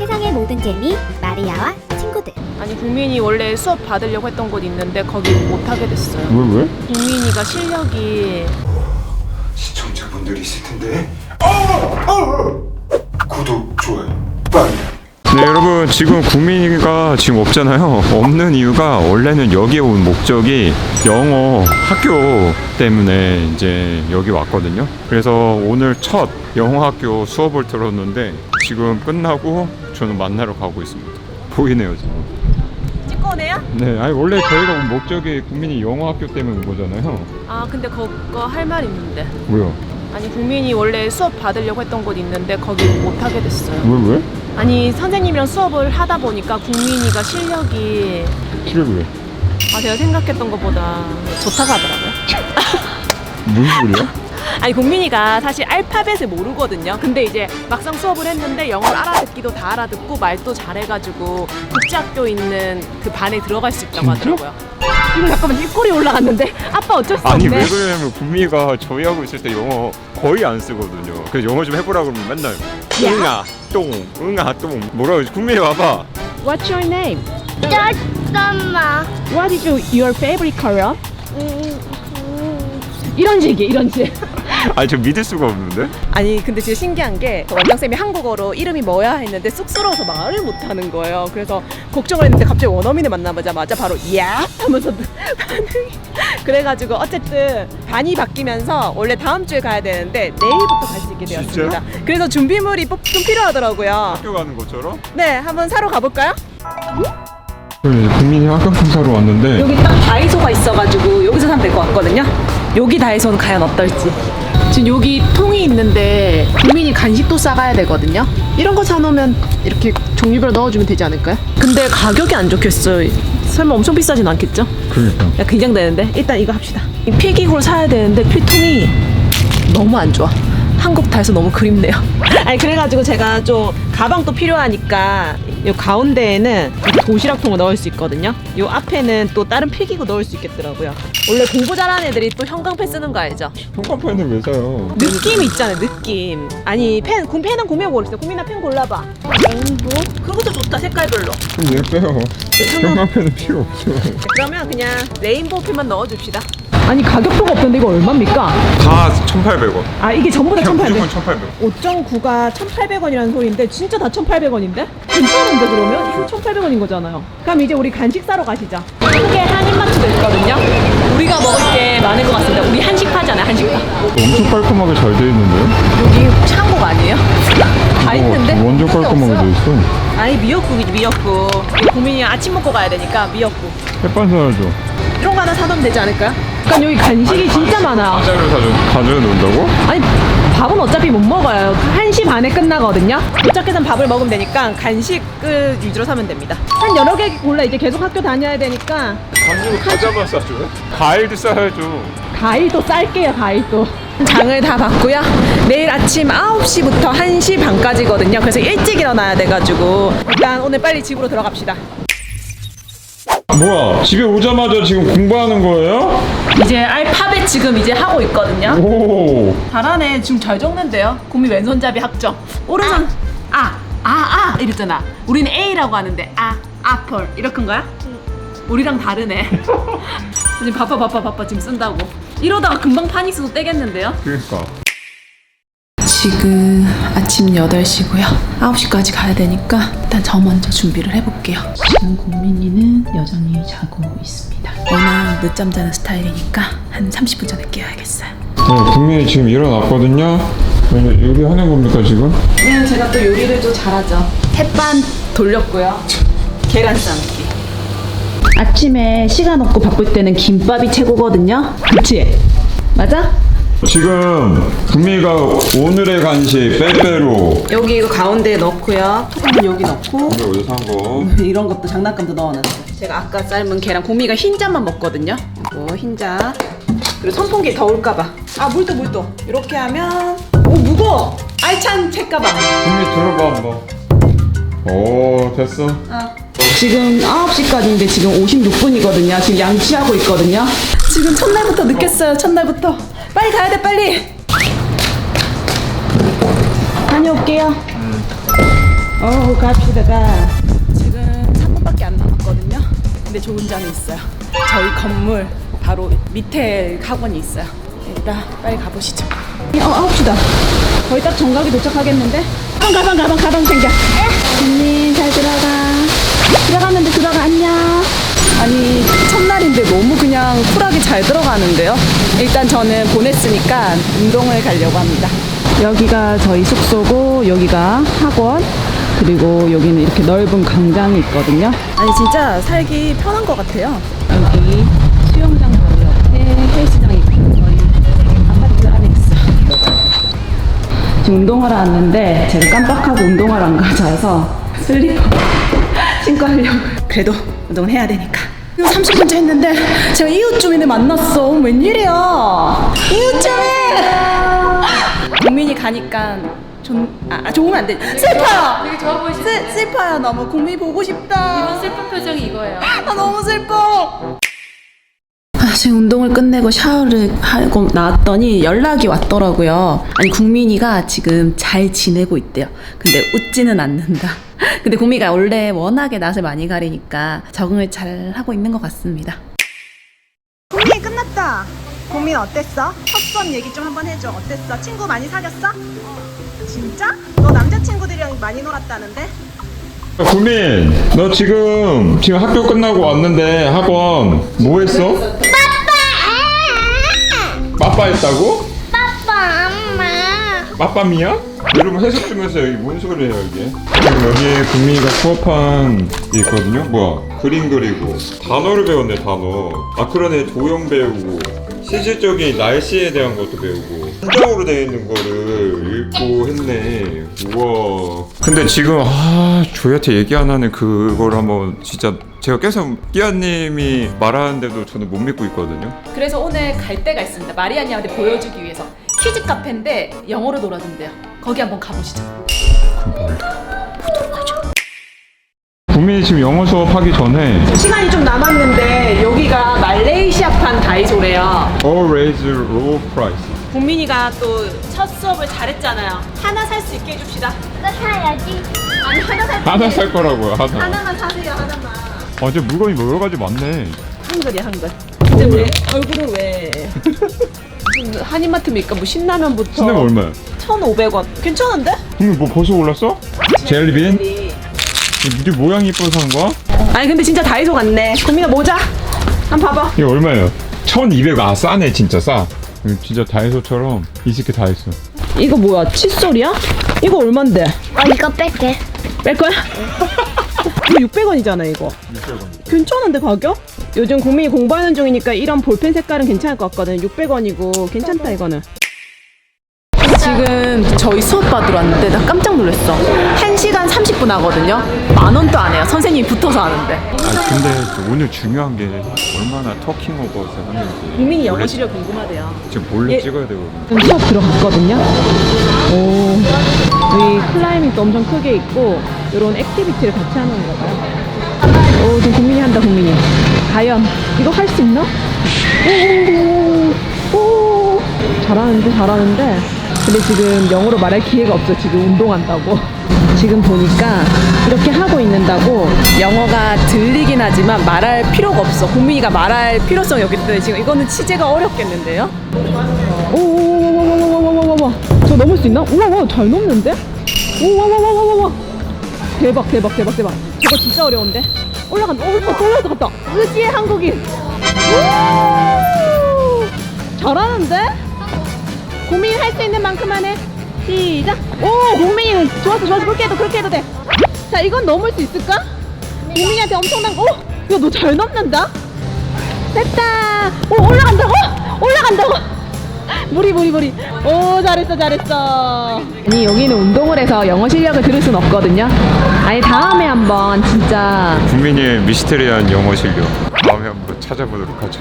세상의 모든 재미 마리아와 친구들 아니 국민이 원래 수업 받으려고 했던 곳 있는데 거기 못 하게 됐어요. 왜 왜? 국민이가 실력이 시청자분들이 있을 텐데. 어! 어! 구독, 좋아요, 빨리. 네 여러분 지금 구민이가 지금 없잖아요 없는 이유가 원래는 여기에 온 목적이 영어 학교 때문에 이제 여기 왔거든요 그래서 오늘 첫 영어 학교 수업을 들었는데 지금 끝나고 저는 만나러 가고 있습니다 보이네요 지금? 네 아니 원래 저희가 온 목적이 구민이 영어 학교 때문에 온 거잖아요 아 근데 그거 할 말 있는데 뭐요? 아니 국민이 원래 수업 받으려고 했던 곳 있는데 거기 못 하게 됐어요. 왜 왜? 아니 선생님이랑 수업을 하다 보니까 국민이가 실력이 그래 왜? 아 제가 생각했던 것보다 좋다고 하더라고요. 무슨 소리야? 아니 국민이가 사실 알파벳을 모르거든요. 근데 이제 막상 수업을 했는데 영어를 알아듣기도 다 알아듣고 말도 잘해가지고 국제학교 있는 그 반에 들어갈 수 있다고 진짜? 하더라고요. 이거 잠깐만 입꼬리 올라갔는데 아빠 어쩔 수 아니 없네. 왜 그러냐면 구미가 저희하고 있을 때 영어 거의 안 쓰거든요. 그래서 영어 좀 해보라 그러면 맨날 응아 똥 응아 똥 뭐라 그러지? 구미 와봐. What's your name? 짠마 What is your, your favorite color? 이런 식이 이런 식. 아니 저 믿을 수가 없는데. 아니 근데 진짜 신기한 게 원장 쌤이 한국어로 이름이 뭐야 했는데 쑥스러워서 말을 못하는 거예요. 그래서 걱정을 했는데 갑자기 원어민을 만나보자마자 바로 야 하면서 반응이 그래가지고 어쨌든 반이 바뀌면서 원래 다음 주에 가야 되는데 내일부터 갈 수 있게 되었습니다. 그래서 준비물이 꼭좀 필요하더라고요. 학교 가는 것처럼? 네, 한번 사러 가볼까요? 그래 국민이 학교품 사러 왔는데 여기 딱 다이소가 있어가지고 여기서 사면 될 것 같거든요. 여기 다이소는 과연 어떨지. 지금 여기 통이 있는데 국민이 간식도 싸가야 되거든요. 이런 거 사놓으면 이렇게 종류별로 넣어주면 되지 않을까요? 근데 가격이 안 좋겠어요. 설마 엄청 비싸진 않겠죠? 그러니까 야 긴장되는데 일단 이거 합시다. 이 필기구를 사야 되는데 필통이 너무 안 좋아. 한국 다이소 너무 그립네요. 아니 그래가지고 제가 좀 가방도 필요하니까 이 가운데에는 도시락통을 넣을 수 있거든요. 이 앞에는 또 다른 필기구 넣을 수 있겠더라고요. 원래 공부 잘하는 애들이 또 형광펜 쓰는 거 알죠? 형광펜을 왜 사요? 느낌 있잖아요, 느낌. 아니 펜, 군 펜은 고르세요. 국민아 펜 골라봐. 레인보? 그것도 좋다, 색깔별로. 좀 예뻐요. 형광펜은 필요 없어. 그러면 그냥 레인보우 펜만 넣어줍시다. 아니 가격표가 없던데 이거 얼마입니까? 다 1,800원. 아 이게 전부 다 1,800원. 1,800원. 5.9가 1,800원이라는 소리인데 진짜 다 1,800원인데? 괜찮은데 그러면? 이거 1,800원인 거잖아요. 그럼 이제 우리 간식 사러 가시죠. 한개 한인마트도 있거든요. 우리가 먹을 게 많을 것 같습니다. 우리 한식 파잖아요, 한식파. 엄청 깔끔하게 잘 돼 있는데? 여기 혹시 한국 아니에요? 다 있는데? 어, 완전 깔끔하게 없어요? 돼 있어. 아니 미역국이지 미역국. 우리 국민이 아침 먹고 가야 되니까 미역국. 햇반 사야죠. 이런 거 하나 사놓으면 되지 않을까요? 그러니까 여기 간식이 진짜 많아. 과자를 사줘. 가져다 놓는다고? 아니 밥은 어차피 못 먹어요. 1시 반에 끝나거든요. 도착해서 밥을 먹으면 되니까 간식을 위주로 사면 됩니다. 한 여러 개 골라 이제 계속 학교 다녀야 되니까 가지고 과자만 사줘요? 과일도 싸야죠. 과일도 쌀게요 과일도. 장을 다 봤고요. 내일 아침 9시부터 1시 반까지거든요. 그래서 일찍 일어나야 돼가지고 일단 오늘 빨리 집으로 들어갑시다. 뭐야? 집에 오자마자 지금 공부하는 거예요? 이제 알파벳 지금 이제 하고 있거든요. 오. 잘하네. 지금 잘 적는데요. 구미 왼손잡이 학점. 오른손 아, 아, 아 이랬잖아. 우리는 A라고 하는데 아, 아플 이렇게 거야? 우리랑 다르네. 지금 바빠 바빠 바빠 지금 쓴다고. 이러다가 금방 파닉스도 떼겠는데요? 그러니까. 지금 아침 8시고요. 9시까지 가야 되니까 일단 저 먼저 준비를 해볼게요. 지금 국민이는 여전히 자고 있습니다. 워낙 늦잠 자는 스타일이니까 한 30분 전에 깨워야겠어요. 네, 국민이 지금 일어났거든요. 네, 요리 하는 겁니까 지금? 네, 제가 또 요리를 좀 잘하죠. 햇반 돌렸고요. 계란 삶기. 아침에 시간 없고 바쁠 때는 김밥이 최고거든요. 그치? 맞아? 지금 국민이가 오늘의 간식 빼빼로. 여기 이거 가운데에 넣고요. 토마토 여기 넣고 우리 어디서 산 거? 이런 것도 장난감도 넣어놨어요. 제가 아까 삶은 계란 고미가 흰자만 먹거든요. 이거 흰자. 그리고 선풍기 더울까봐. 아 물도 물도. 이렇게 하면 오 무거워. 알찬 책가방. 국민 들어봐 한번. 오 됐어. 지금 9시까지인데 지금 56분이거든요. 지금 양치하고 있거든요. 지금 첫날부터 느꼈어요. 첫날부터. 빨리 가야 돼 빨리. 다녀올게요. 어우 갑시다 가. 지금 3분밖에 안 남았거든요. 근데 좋은 점이 있어요. 저희 건물 바로 밑에 학원이 있어요. 일단 빨리 가보시죠. 어, 아홉시다. 거의 딱 정각이 도착하겠는데? 가방, 가방, 가방, 가방 챙겨. 네. 언니, 잘 들어가. 잘 들어가는데요. 일단 저는 보냈으니까 운동을 가려고 합니다. 여기가 저희 숙소고 여기가 학원 그리고 여기는 이렇게 넓은 강당이 있거든요. 아니 진짜 살기 편한 것 같아요. 여기 수영장 바로 옆에 헬스장이 있고 저희 아파트 안에있어 지금 운동하러 왔는데 제가 깜빡하고 운동하러 안 가져와서 슬리퍼 신고 하려고. 그래도 운동을 해야 되니까. 이거 30분째 했는데 제가 이웃 주민을 만났어. 웬일이야? 이웃 주민! 국민이 가니까 좀아 아, 좋으면 안 돼. 슬퍼요. 되게 좋아 보이시네. 슬퍼요. 너무 국민 보고 싶다. 이번 슬픈 표정이 이거예요. 아 너무 슬퍼. 아, 지금 운동을 끝내고 샤워를 하고 나왔더니 연락이 왔더라고요. 아니 국민이가 지금 잘 지내고 있대요. 근데 웃지는 않는다. 근데 구미가 원래 워낙에 낯을 많이 가리니까 적응을 잘 하고 있는 것 같습니다. 고민 끝났다. 고민 어땠어? 섭섭 얘기 좀 한번 해줘. 어땠어? 친구 많이 사귀었어? 진짜? 너 남자친구들이랑 많이 놀았다는데? 구민, 너 지금 지금 학교 끝나고 왔는데 학원 뭐 했어? 빠빠했다고? 빠빠미야? 여러분 해석 중에서 여기 뭔 소리예요 이게? 지금 여기에 구미가 수업한 게 있거든요? 뭐야 그림 그리고 단어를 배웠네 단어 아 그러네 도형 배우고 실질적인 날씨에 대한 것도 배우고 한정으로 되어 있는 거를 읽고 했네 우와 근데 지금 아 조이한테 얘기 안 하는 그걸 한번 진짜 제가 계속 끼아님이 말하는데도 저는 못 믿고 있거든요 그래서 오늘 갈 데가 있습니다. 마리아님한테 보여주기 위해서. 퀴즈 카페인데 영어로 놀아준대요. 거기 한번 가보시죠. 구미 지금 영어 수업하기 전에 시간이 좀 남았는데 여기가 말레이시아판 다이소래요. always low price. 국민이가 또 첫 수업을 잘했잖아요. 하나 살 수 있게 해줍시다. 또 사야지. 아니 하나 살 하나 살 거라고요. 하나. 하나만 사세요 하나만. 아, 이제 물건이 여러 가지 많네. 한글이야 한글. 아, 근데 왜 얼굴을 왜? 한인마트입니까? 뭐 신라면부터 신라면 얼마야? 1,500원. 괜찮은데? 이거 뭐 벌써 올랐어? 젤리빈? 이게 모양이 이뻐서 산 거야? 아니 근데 진짜 다이소 같네. 고민아 모자. 한번 봐봐. 이거 얼마예요? 1200원 아 싸네 진짜 싸 진짜 다이소처럼 이식해 다 했어 이거 뭐야? 칫솔이야? 이거 얼만데? 아 이거 뺄게. 뺄 거야? 그 이거 600원이잖아 이거. 600원. 괜찮은데 가격? 요즘 고민이 공부하는 중이니까 이런 볼펜 색깔은 괜찮을 것 같거든. 600원이고. 괜찮다 이거는. 지금 저희 수업 받으러 왔는데 나 깜짝 놀랐어. 1시간 30분 하거든요. 만 원도 안 해요. 선생님이 붙어서 하는데. 아 근데 그 오늘 중요한 게 얼마나 터킹오버 하는지. 고민이 원래 영어 시력 궁금하대요. 지금 몰래 예. 찍어야 되거든요. 지금 음, 수업 들어갔거든요? 오. 여기 클라이밍도 엄청 크게 있고. 이런 액티비티를 같이 하는 건가 봐요. 오, 지금 고민이 한다, 고민이. 과연, 이거 할 수 있나? 오, 오, 오, 잘하는데, 잘하는데. 근데 지금 영어로 말할 기회가 없어, 지금 운동한다고. 지금 보니까 이렇게 하고 있는다고 영어가 들리긴 하지만 말할 필요가 없어. 고민이가 말할 필요성이 없기 때문에 지금 이거는 취재가 어렵겠는데요? 오, 오, 오, 오, 오, 오, 오, 오, 오, 오, 저 넘을 수 있나? 우와, 우와, 잘 넘는데? 오, 와, 와, 와, 와, 와, 와. 대박 대박 대박 대박. 이거 진짜 어려운데? 올라간다. 어 올라갔다. 으지의 한국인. 오! 잘하는데? 고민 할수 있는 만큼만 해 시작. 오 고민이는 좋았어 좋았어. 그렇게 해도 그렇게 해도 돼자 이건 넘을 수 있을까? 고민이한테 엄청난 오야 너 잘 넘는다? 됐다. 오 올라간다고 올라간다고 무리 무리 무리. 오 잘했어 잘했어. 아니 여기는 운동을 해서 영어 실력을 들을 순 없거든요. 아니 다음에 한번 진짜 국민의 미스테리한 영어 실력. 다음에 한번 찾아보도록 하죠.